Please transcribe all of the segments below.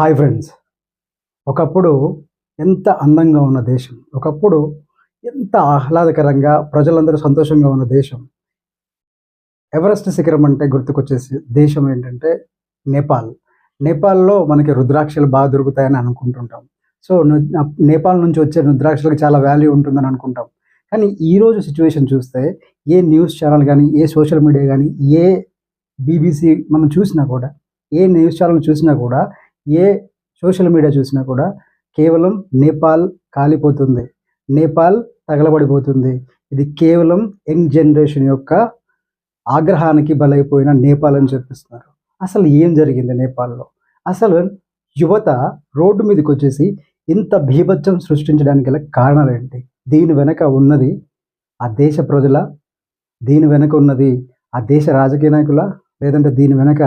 Hi friends. ఒకప్పుడు ఎంత అందంగా ఉన్న దేశం ఒకప్పుడు ఎంత ఆహ్లాదకరంగా ప్రజలందరూ సంతోషంగా ఉన్న దేశం. ఎవరెస్ట్ శిఖరం అంటే గుర్తుకొచ్చేసి దేశం ఏంటంటే నేపాల్. నేపాల్లో మనకి రుద్రాక్షలు బాగా దొరుకుతాయని అనుకుంటుంటాం. సో నేపాల్ నుంచి వచ్చే రుద్రాక్షలకు చాలా వాల్యూ ఉంటుందని అనుకుంటాం. కానీ ఈరోజు సిచ్యువేషన్ చూస్తే ఏ న్యూస్ ఛానల్ కానీ ఏ సోషల్ మీడియా కానీ ఏ బీబీసీ మనం చూసినా కూడా ఏ న్యూస్ ఛానల్ చూసినా కూడా ఏ సోషల్ మీడియా చూసినా కూడా కేవలం నేపాల్ కాలిపోతుంది. నేపాల్ తగలబడిపోతుంది. ఇది కేవలం యంగ్ జనరేషన్ యొక్క ఆగ్రహానికి బలైపోయిన నేపాల్ అని చెప్పిస్తున్నారు. అసలు ఏం జరిగింది నేపాల్లో? అసలు యువత రోడ్డు మీదకి వచ్చేసి ఇంత భీభత్సం సృష్టించడానికి గల కారణాలు ఏంటి దీని వెనక ఉన్నది ఆ దేశ ప్రజల దీని వెనక ఉన్నది ఆ దేశ రాజకీయ నాయకుల లేదంటే దీని వెనక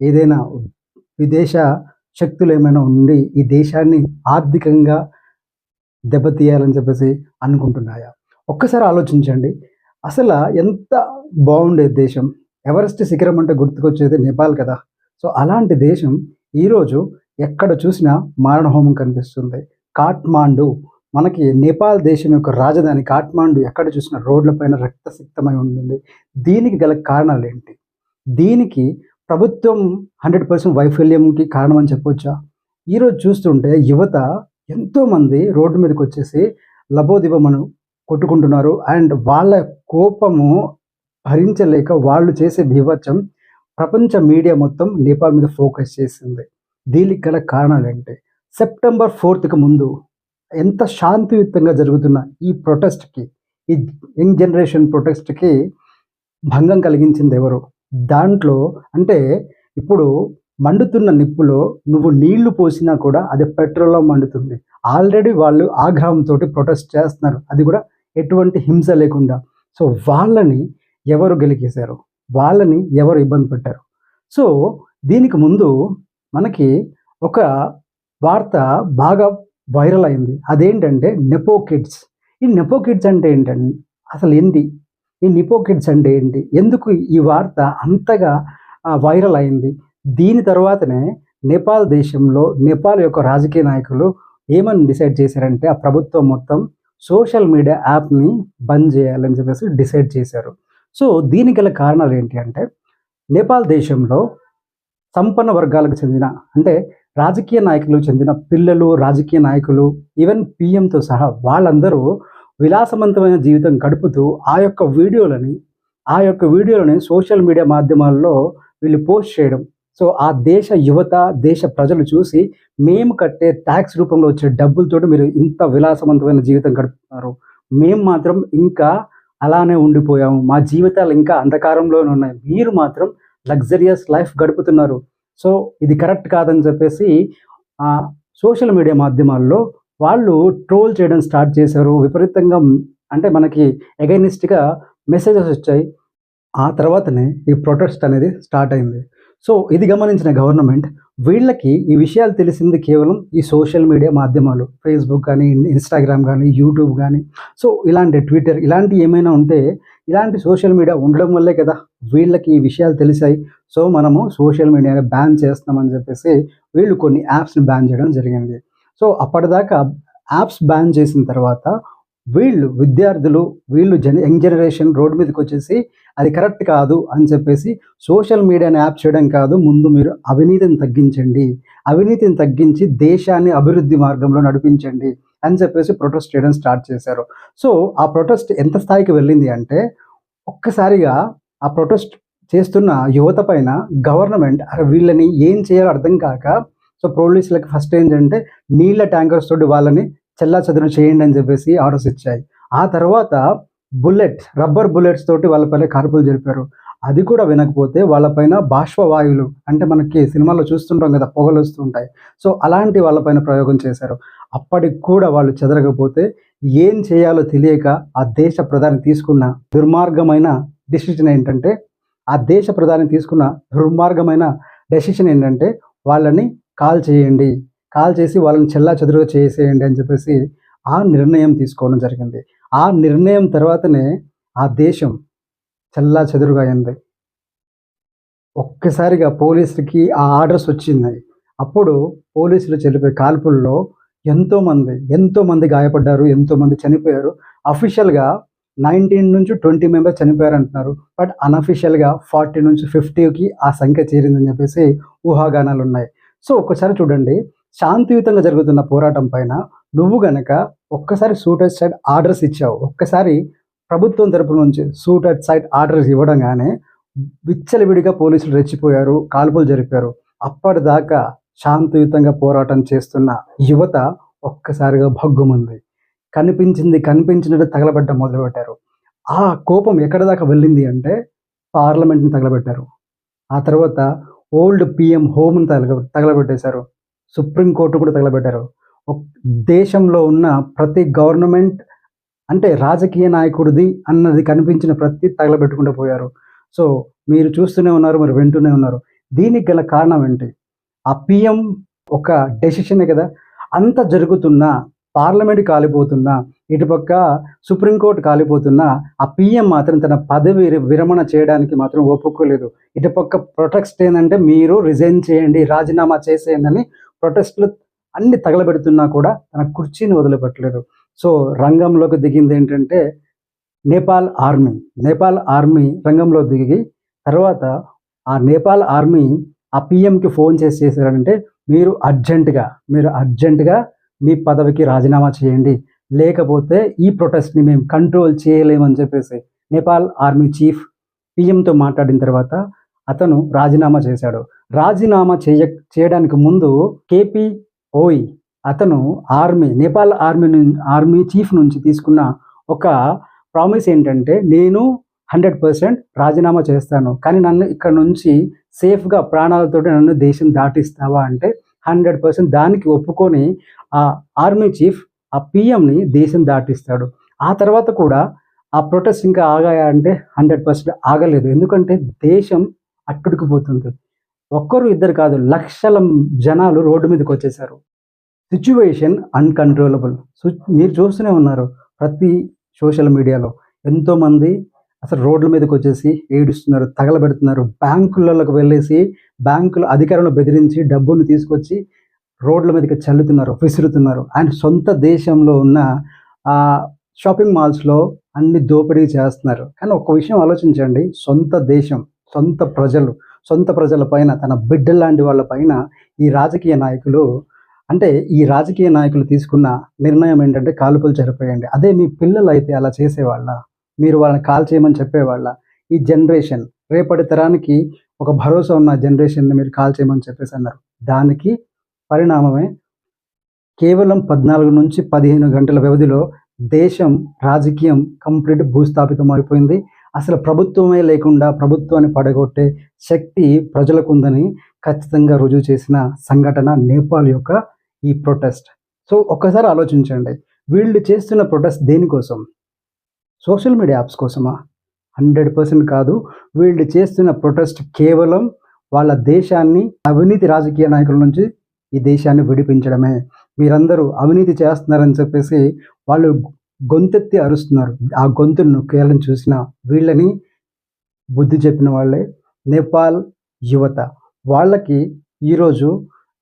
ఏదైనా విదేశ శక్తులు ఏమైనా ఉండి ఈ దేశాన్ని ఆర్థికంగా దెబ్బతీయాలని చెప్పేసి అనుకుంటున్నాయా? ఒక్కసారి ఆలోచించండి. అసలు ఎంత బాగుండే దేశం? ఎవరెస్ట్ శిఖరం అంటే గుర్తుకొచ్చేది నేపాల్ కదా. సో అలాంటి దేశం ఈరోజు ఎక్కడ చూసినా మారణహోమం కనిపిస్తుంది. కాట్మాండు మనకి నేపాల్ దేశం యొక్క రాజధాని కాట్మాండు ఎక్కడ చూసినా రోడ్లపైన రక్తసిక్తమై ఉంటుంది. దీనికి గల కారణాలు ఏంటి? దీనికి ప్రభుత్వం హండ్రెడ్ పర్సెంట్ వైఫల్యంకి కారణం అని చెప్పొచ్చా? ఈరోజు చూస్తుంటే యువత ఎంతోమంది రోడ్డు మీదకి వచ్చేసి లబోదిబమను కొట్టుకుంటున్నారు. అండ్ వాళ్ళ కోపము భరించలేక వాళ్ళు చేసే బీభత్సం ప్రపంచ మీడియా మొత్తం నేపాల్ మీద ఫోకస్ చేసింది. దీనికి గల కారణాలు ఏంటి సెప్టెంబర్ ఫోర్త్కి ముందు ఎంత శాంతియుతంగా జరుగుతున్న ఈ ప్రొటెస్ట్కి ఈ యంగ్ జనరేషన్ ప్రొటెస్ట్కి భంగం కలిగించింది ఎవరు? దాంట్లో అంటే ఇప్పుడు మండుతున్న నిప్పులో నువ్వు నీళ్ళు పోసినా కూడా అది పెట్రోల్లో మండుతుంది. ఆల్రెడీ వాళ్ళు ఆగ్రహంతో ప్రొటెస్ట్ చేస్తున్నారు. అది కూడా ఎటువంటి హింస లేకుండా. సో వాళ్ళని ఎవరు గెలికేశారు? వాళ్ళని ఎవరు ఇబ్బంది పెట్టారు? సో దీనికి ముందు మనకి ఒక వార్త బాగా వైరల్ అయింది. అదేంటంటే నెపో కిడ్స్. ఈ నెపో కిడ్స్ అంటే ఏంటండి? అసలు ఏంది? ఈ నిపో కిడ్స్ అంటే ఏంటి? ఎందుకు ఈ వార్త అంతగా వైరల్ అయింది? దీని తర్వాతనే నేపాల్ దేశంలో నేపాల్ యొక్క రాజకీయ నాయకులు ఏమని డిసైడ్ చేశారంటే ఆ ప్రభుత్వం మొత్తం సోషల్ మీడియా యాప్ని బంద్ చేయాలని చెప్పేసి డిసైడ్ చేశారు. సో దీనికి గల కారణాలు ఏంటి అంటే నేపాల్ దేశంలో సంపన్న వర్గాలకు చెందిన అంటే రాజకీయ నాయకులు చెందిన పిల్లలు రాజకీయ నాయకులు ఈవెన్ పిఎంతో సహా వాళ్ళందరూ విలాసవంతమైన జీవితం గడుపుతూ ఆ యొక్క వీడియోలని ఆ యొక్క వీడియోలని సోషల్ మీడియా మాధ్యమాల్లో వీళ్ళు పోస్ట్ చేయడం. సో ఆ దేశ యువత దేశ ప్రజలు చూసి మేము కట్టే ట్యాక్స్ రూపంలో వచ్చే డబ్బులతో మీరు ఇంత విలాసవంతమైన జీవితం గడుపుతున్నారు. మేము మాత్రం ఇంకా అలానే ఉండిపోయాము. మా జీవితాలు ఇంకా అంధకారంలోనే ఉన్నాయి. మీరు మాత్రం లగ్జరియస్ లైఫ్ గడుపుతున్నారు. సో ఇది కరెక్ట్ కాదని చెప్పేసి ఆ సోషల్ మీడియా మాధ్యమాల్లో వాళ్ళు ట్రోల్ చేయడం స్టార్ట్ చేశారు. విపరీతంగా అంటే మనకి ఎగైనిస్ట్గా మెసేజెస్ వచ్చాయి. ఆ తర్వాతనే ఈ ప్రొటెస్ట్ అనేది స్టార్ట్ అయింది. సో ఇది గమనించిన గవర్నమెంట్ వీళ్ళకి ఈ విషయాలు తెలిసింది కేవలం ఈ సోషల్ మీడియా మాధ్యమాలు. ఫేస్బుక్ కానీ ఇన్స్టాగ్రామ్ కానీ యూట్యూబ్ కానీ. సో ఇలాంటి ట్విట్టర్ ఇలాంటి ఏమైనా ఉంటే ఇలాంటి సోషల్ మీడియా ఉండడం వల్లే కదా వీళ్ళకి ఈ విషయాలు తెలిసాయి. సో మనము సోషల్ మీడియాని బ్యాన్ చేస్తామని చెప్పేసి వీళ్ళు కొన్ని యాప్స్ని బ్యాన్ చేయడం జరిగింది. సో అప్పటిదాకా యాప్స్ బ్యాన్ చేసిన తర్వాత వీళ్ళు విద్యార్థులు వీళ్ళు జన యంగ్ జనరేషన్ రోడ్డు మీదకి వచ్చేసి అది కరెక్ట్ కాదు అని చెప్పేసి సోషల్ మీడియాని యాప్ చేయడం కాదు. ముందు మీరు అవినీతిని తగ్గించండి. అవినీతిని తగ్గించి దేశాన్ని అభివృద్ధి మార్గంలో నడిపించండి అని చెప్పేసి ప్రొటెస్ట్ చేయడం స్టార్ట్ చేశారు. సో ఆ ప్రొటెస్ట్ ఎంత స్థాయికి వెళ్ళింది అంటే ఒక్కసారిగా ఆ ప్రొటెస్ట్ చేస్తున్న యువత పైన గవర్నమెంట్ వీళ్ళని ఏం చేయాలో అర్థం కాక సో పోలీసులకు ఫస్ట్ ఏంటంటే నీళ్ళ ట్యాంకర్స్ తోటి వాళ్ళని చెల్లా చెదురు చేయండి అని చెప్పేసి ఆర్డర్స్ ఇచ్చాయి. ఆ తర్వాత బుల్లెట్ రబ్బర్ బుల్లెట్స్ తోటి వాళ్ళపైన కాల్పులు జరిపారు. అది కూడా వినకపోతే వాళ్ళపైన బాష్పవాయువులు అంటే మనకి సినిమాలో చూస్తుంటాం కదా పొగలు వస్తుంటాయి సో అలాంటి వాళ్ళపైన ప్రయోగం చేశారు. అప్పటికి కూడా వాళ్ళు చెదరకపోతే ఏం చేయాలో తెలియక ఆ దేశ ప్రధాని తీసుకున్న దుర్మార్గమైన డిసిషన్ ఏంటంటే ఆ దేశ ప్రధాని తీసుకున్న దుర్మార్గమైన డెసిషన్ ఏంటంటే వాళ్ళని కాల్ చేయండి. కాల్ చేసి వాళ్ళని చెల్లా చెదురుగా చేసేయండి అని చెప్పేసి ఆ నిర్ణయం తీసుకోవడం జరిగింది. ఆ నిర్ణయం తర్వాతనే ఆ దేశం చెల్లా చెదురుగా అయింది. ఒక్కసారిగా పోలీసులకి ఆ ఆర్డర్స్ వచ్చింది. అప్పుడు పోలీసులు చెల్లిపోయే కాల్పుల్లో ఎంతోమంది ఎంతోమంది గాయపడ్డారు ఎంతోమంది చనిపోయారు. అఫీషియల్గా నైన్టీన్ నుంచి ట్వంటీ మెంబర్స్ చనిపోయారు అంటున్నారు. బట్ అన్అఫీషియల్గా ఫార్టీ నుంచి ఫిఫ్టీకి ఆ సంఖ్య చేరిందని చెప్పేసి ఊహాగానాలు ఉన్నాయి సో ఒక్కసారి చూడండి శాంతియుతంగా జరుగుతున్న పోరాటం పైన నువ్వు గనక ఒక్కసారి సూటర్ సైడ్ ఆర్డర్స్ ఇచ్చావు ఒక్కసారి ప్రభుత్వం తరపు నుంచి సూటెడ్ సైడ్ ఆర్డర్స్ ఇవ్వడంగానే విచ్చలవిడిగా పోలీసులు రెచ్చిపోయారు కాల్పులు జరిపారు. అప్పటిదాకా శాంతియుతంగా పోరాటం చేస్తున్న యువత ఒక్కసారిగా భగ్గుమంది. కనిపించింది కనిపించినట్టు తగలబెట్టడం మొదలుపెట్టారు. ఆ కోపం ఎక్కడి దాకా వెళ్ళింది అంటే పార్లమెంట్ని తగలబెట్టారు. ఆ తర్వాత ఓల్డ్ పిఎం హోమ్ని తగల తగలబెట్టేశారు. సుప్రీంకోర్టు కూడా తగలబెట్టారు. దేశంలో ఉన్న ప్రతి గవర్నమెంట్ అంటే రాజకీయ నాయకుడిది అన్నది కనిపించిన ప్రతి తగలబెట్టుకుంటూ పోయారు. సో మీరు చూస్తూనే ఉన్నారు మరి వింటూనే ఉన్నారు. దీనికి గల కారణం ఏంటి? ఆ పిఎం ఒక డెసిషనే కదా. అంత జరుగుతున్నా పార్లమెంట్ కాలిపోతున్నా ఇటుపక్క సుప్రీంకోర్టు కాలిపోతున్న ఆ పిఎం మాత్రం తన పదవి విర- విరమణ చేయడానికి మాత్రం ఒప్పుకోలేదు. ఇటుపక్క ప్రొటెక్స్ట్ ఏంటంటే మీరు రిజైన్ చేయండి రాజీనామా చేసేయండి అని ప్రొటెస్ట్లు అన్ని తగలబెడుతున్నా కూడా తన కుర్చీని వదిలిపెట్టలేదు. సో రంగంలోకి దిగింది ఏంటంటే నేపాల్ ఆర్మీ. నేపాల్ ఆర్మీ రంగంలో దిగి తర్వాత ఆ నేపాల్ ఆర్మీ ఆ పిఎంకి ఫోన్ చేసి చేశారంటే మీరు అర్జెంటుగా మీరు అర్జెంటుగా మీ పదవికి రాజీనామా చేయండి. లేకపోతే ఈ ప్రొటెస్ట్ని మేము కంట్రోల్ చేయలేమని చెప్పేసి నేపాల్ ఆర్మీ చీఫ్ పిఎంతో మాట్లాడిన తర్వాత అతను రాజీనామా చేశాడు. రాజీనామా చేయ చేయడానికి ముందు కేపీ ఓయ్ అతను army Nepal army army chief నుంచి తీసుకున్న ఒక ప్రామిస్ ఏంటంటే నేను హండ్రెడ్ పర్సెంట్ రాజీనామా చేస్తాను. కానీ నన్ను ఇక్కడ నుంచి సేఫ్గా ప్రాణాలతో నన్ను దేశం దాటిస్తావా అంటే హండ్రెడ్ పర్సెంట్ దానికి ఒప్పుకొని ఆ ఆర్మీ చీఫ్ ఆ పిఎంని దేశం దాటిస్తాడు. ఆ తర్వాత కూడా ఆ ప్రొటెస్ట్ ఇంకా ఆగాయా అంటే హండ్రెడ్ పర్సెంట్ ఆగలేదు. ఎందుకంటే దేశం అట్టుడికిపోతుంది ఒక్కరు ఇద్దరు కాదు లక్షల జనాలు రోడ్డు మీదకి వచ్చేసారు. సిచ్యువేషన్ అన్కంట్రోలబుల్ మీరు చూస్తూనే ఉన్నారు ప్రతి సోషల్ మీడియాలో ఎంతోమంది అసలు రోడ్ల మీదకి వచ్చేసి ఏడుస్తున్నారు తగలబెడుతున్నారు. బ్యాంకులలోకి వెళ్ళేసి బ్యాంకుల అధికారులను బెదిరించి డబ్బును తీసుకొచ్చి రోడ్ల మీదకి చల్లుతున్నారు విసురుతున్నారు. అండ్ సొంత దేశంలో ఉన్న ఆ షాపింగ్ మాల్స్లో అన్ని దోపిడీ చేస్తున్నారు. కానీ ఒక్క విషయం ఆలోచించండి. సొంత దేశం సొంత ప్రజలు సొంత ప్రజల పైన తన బిడ్డలాంటి వాళ్ళ పైన ఈ రాజకీయ నాయకులు అంటే ఈ రాజకీయ నాయకులు తీసుకున్న నిర్ణయం ఏంటంటే కాలుపులు జరిపోయండి అదే మీ పిల్లలు అయితే అలా చేసేవాళ్ళ? మీరు వాళ్ళని కాల్ చేయమని చెప్పేవాళ్ళ? ఈ జనరేషన్ రేపటి తరానికి ఒక భరోసా ఉన్న జనరేషన్ని మీరు కాల్ చేయమని చెప్పేసి అన్నారు. దానికి పరిణామమే కేవలం పద్నాలుగు నుంచి పదిహేను గంటల వ్యవధిలో దేశం రాజకీయం కంప్లీట్ భూస్థాపితం అయిపోయింది. అసలు ప్రభుత్వమే లేకుండా ప్రభుత్వాన్ని పడగొట్టే శక్తి ప్రజలకు ఉందని ఖచ్చితంగా రుజువు చేసిన సంఘటన నేపాల్ యొక్క ఈ ప్రొటెస్ట్. సో ఒక్కసారి ఆలోచించండి. వీళ్ళు చేస్తున్న ప్రొటెస్ట్ దేనికోసం? సోషల్ మీడియా యాప్స్ కోసమా? హండ్రెడ్ పర్సెంట్ కాదు. వీళ్ళు చేస్తున్న ప్రొటెస్ట్ కేవలం వాళ్ళ దేశాన్ని అవినీతి రాజకీయ నాయకుల నుంచి ఈ దేశాన్ని విడిపించడమే. మీరందరూ అవినీతి చేస్తున్నారని చెప్పేసి వాళ్ళు గొంతెత్తి అరుస్తున్నారు. ఆ గొంతును నొక్కేయాలని చూసిన వీళ్ళని బుద్ధి చెప్పిన వాళ్ళే నేపాల్ యువత. వాళ్ళకి ఈరోజు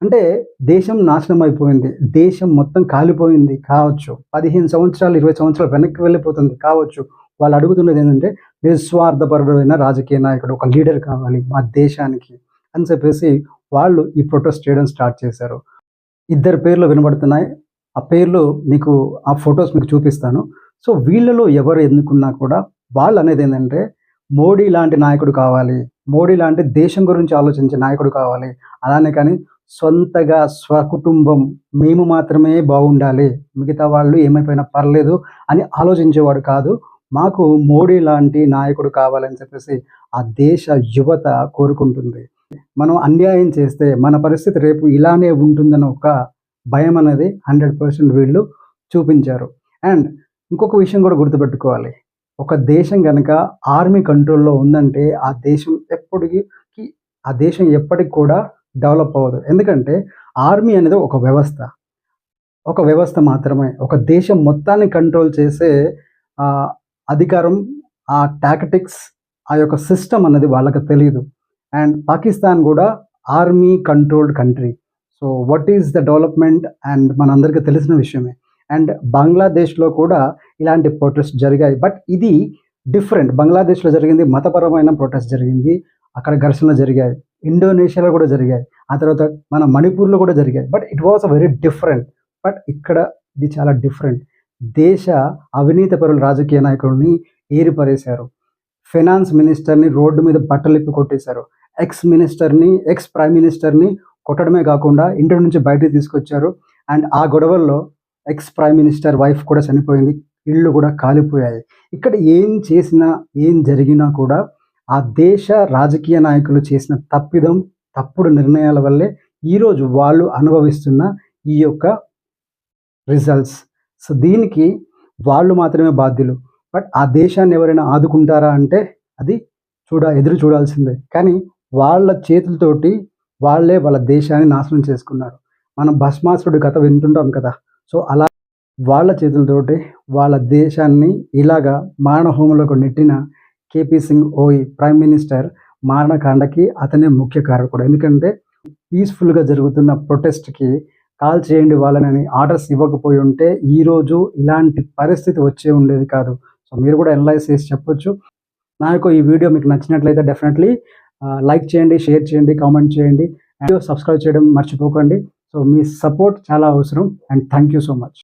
అంటే దేశం నాశనం అయిపోయింది. దేశం మొత్తం కాలిపోయింది కావచ్చు. పదిహేను సంవత్సరాలు ఇరవై సంవత్సరాలు వెనక్కి వెళ్ళిపోతుంది కావచ్చు. వాళ్ళు అడుగుతున్నది ఏంటంటే నిస్వార్థపరుడైన రాజకీయ నాయకుడు ఒక లీడర్ కావాలి మా దేశానికి అని చెప్పేసి వాళ్ళు ఈ ప్రొటెస్ట్ చేయడం స్టార్ట్ చేశారు. ఇద్దరు పేర్లు వినబడుతున్నాయి. ఆ పేర్లు మీకు ఆ ఫొటోస్ మీకు చూపిస్తాను. సో వీళ్ళలో ఎవరు ఎన్నుకున్నా కూడా వాళ్ళు అనేది ఏంటంటే మోడీ లాంటి నాయకుడు కావాలి. మోడీ లాంటి దేశం గురించి ఆలోచించే నాయకుడు కావాలి. అలానే కానీ సొంతగా స్వకుటుంబం మేము మాత్రమే బాగుండాలి. మిగతా వాళ్ళు ఏమైపోయినా పర్లేదు అని ఆలోచించేవాడు కాదు. మాకు మోడీ లాంటి నాయకుడు కావాలని చెప్పేసి ఆ దేశ యువత కోరుకుంటుంది. మనం అన్యాయం చేస్తే మన పరిస్థితి రేపు ఇలానే ఉంటుందని ఒక భయం అనేది హండ్రెడ్ పర్సెంట్ వీళ్ళు చూపించారు. అండ్ ఇంకొక విషయం కూడా గుర్తుపెట్టుకోవాలి. ఒక దేశం కనుక ఆర్మీ కంట్రోల్లో ఉందంటే ఆ దేశం ఎప్పటికీ ఆ దేశం ఎప్పటికి కూడా డెవలప్ అవ్వదు. ఎందుకంటే ఆర్మీ అనేది ఒక వ్యవస్థ. ఒక వ్యవస్థ మాత్రమే. ఒక దేశం మొత్తాన్ని కంట్రోల్ చేసే అధికారం ఆ టాక్టిక్స్ ఆ యొక్క సిస్టమ్ అనేది వాళ్ళకి తెలియదు అండ్ పాకిస్తాన్ కూడా army controlled country. So what is the development and మనందరికీ తెలిసిన విషయమే. అండ్ బంగ్లాదేశ్లో కూడా ఇలాంటి ప్రొటెస్ట్ జరిగాయి. బట్ ఇది డిఫరెంట్ బంగ్లాదేశ్లో జరిగింది మతపరమైన ప్రొటెస్ట్ జరిగింది. అక్కడ ఘర్షణలు జరిగాయి. ఇండోనేషియాలో కూడా జరిగాయి. ఆ తర్వాత మన మణిపూర్లో కూడా జరిగాయి. But it was a very different but ఇక్కడ ఇది చాలా డిఫరెంట్ దేశ అవినీతి పరుల రాజకీయ నాయకుడిని ఏరిపరేశారు. ఫైనాన్స్ మినిస్టర్ని రోడ్డు మీద బట్టలిప్పి కొట్టేశారు. ఎక్స్ మినిస్టర్ని ఎక్స్ ప్రైమ్ మినిస్టర్ని కొట్టడమే కాకుండా ఇంటి నుంచి బయటకు తీసుకొచ్చారు. అండ్ ఆ గొడవల్లో ఎక్స్ ప్రైమ్ మినిస్టర్ వైఫ్ కూడా చనిపోయింది. ఇళ్ళు కూడా కాలిపోయాయి. ఇక్కడ ఏం చేసినా ఏం జరిగినా కూడా ఆ దేశ రాజకీయ నాయకులు చేసిన తప్పిదం తప్పుడు నిర్ణయాల వల్లే ఈరోజు వాళ్ళు అనుభవిస్తున్న ఈ యొక్క రిజల్ట్స్ సో దీనికి వాళ్ళు మాత్రమే బాధ్యులు. బట్ ఆ దేశాన్ని ఎవరైనా ఆదుకుంటారా అంటే అది చూడ ఎదురు చూడాల్సిందే. కానీ వాళ్ళ చేతులతోటి వాళ్ళే వాళ్ళ దేశాన్ని నాశనం చేసుకున్నారు. మనం భస్మాసురుడి కథ వింటుంటాం కదా. సో అలా వాళ్ళ చేతులతోటి వాళ్ళ దేశాన్ని ఇలాగా మారణహోమంలోకి నెట్టిన కేపీ సింగ్ ఓయి ప్రైమ్ మినిస్టర్ మారణకాండకి అతనే ముఖ్య కారకుడు. ఎందుకంటే పీస్ఫుల్గా జరుగుతున్న ప్రొటెస్ట్కి కాల్ చేయండి వాళ్ళని ఆర్డర్స్ ఇవ్వకపోయి ఉంటే ఈరోజు ఇలాంటి పరిస్థితి వచ్చే ఉండేది కాదు. సో మీరు కూడా ఎనలైజ్ చేసి చెప్పొచ్చు. నాకు ఈ వీడియో మీకు నచ్చినట్లయితే డెఫినెట్లీ లైక్ చేయండి షేర్ చేయండి కామెంట్ చేయండి. అండ్ సబ్స్క్రైబ్ చేయడం మర్చిపోకండి. సో మీ సపోర్ట్ చాలా అవసరం. And thank you so much.